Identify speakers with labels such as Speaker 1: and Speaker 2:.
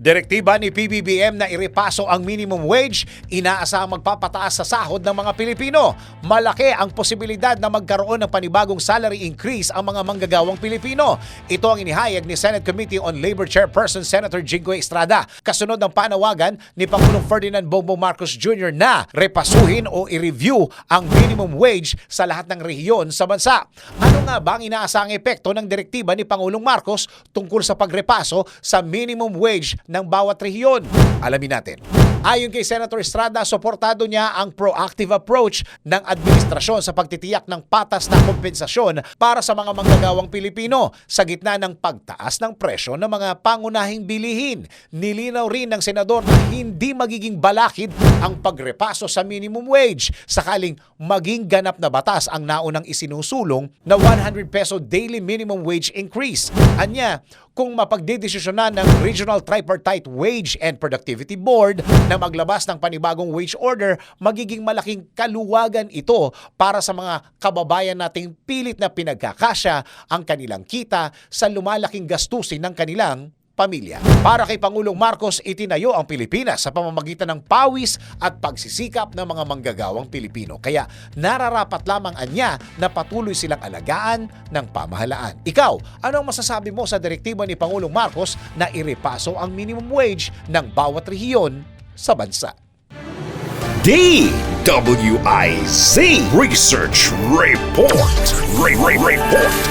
Speaker 1: Direktiba ni PBBM na irepaso ang minimum wage, inaasahang magpapataas sa sahod ng mga Pilipino. Malaki ang posibilidad na magkaroon ng panibagong salary increase ang mga manggagawang Pilipino. Ito ang inihayag ni Senate Committee on Labor Chairperson Senator Jinggoy Estrada kasunod ng panawagan ni Pangulong Ferdinand Bongbong Marcos Jr. na repasuhin o i-review ang minimum wage sa lahat ng rehiyon sa bansa. Ano nga ba ang inaasahang epekto ng direktiba ni Pangulong Marcos tungkol sa pagrepaso sa minimum wage ng bawat rehiyon? Alamin natin. Ayon kay Senator Estrada, suportado niya ang proactive approach ng administrasyon sa pagtitiyak ng patas na kompensasyon para sa mga manggagawang Pilipino sa gitna ng pagtaas ng presyo ng mga pangunahing bilihin. Nilinaw rin ng senador na hindi magiging balakid ang pagrepaso sa minimum wage sakaling maging ganap na batas ang naunang isinusulong na 100 peso daily minimum wage increase. Anya, kung mapagdedesisyonan ng Regional Tripartite Wage and Productivity Board na maglabas ng panibagong wage order, magiging malaking kaluwagan ito para sa mga kababayan nating pilit na pinagkakasya ang kanilang kita sa lumalaking gastusin ng kanilang pamilya. Para kay Pangulong Marcos, itinayo ang Pilipinas sa pamamagitan ng pawis at pagsisikap ng mga manggagawang Pilipino. Kaya nararapat lamang anya na patuloy silang alagaan ng pamahalaan. Ikaw, ano ang masasabi mo sa direktiba ni Pangulong Marcos na irepaso ang minimum wage ng bawat rehiyon sa bansa?
Speaker 2: DWIZ Research Report. Re- Re- Report.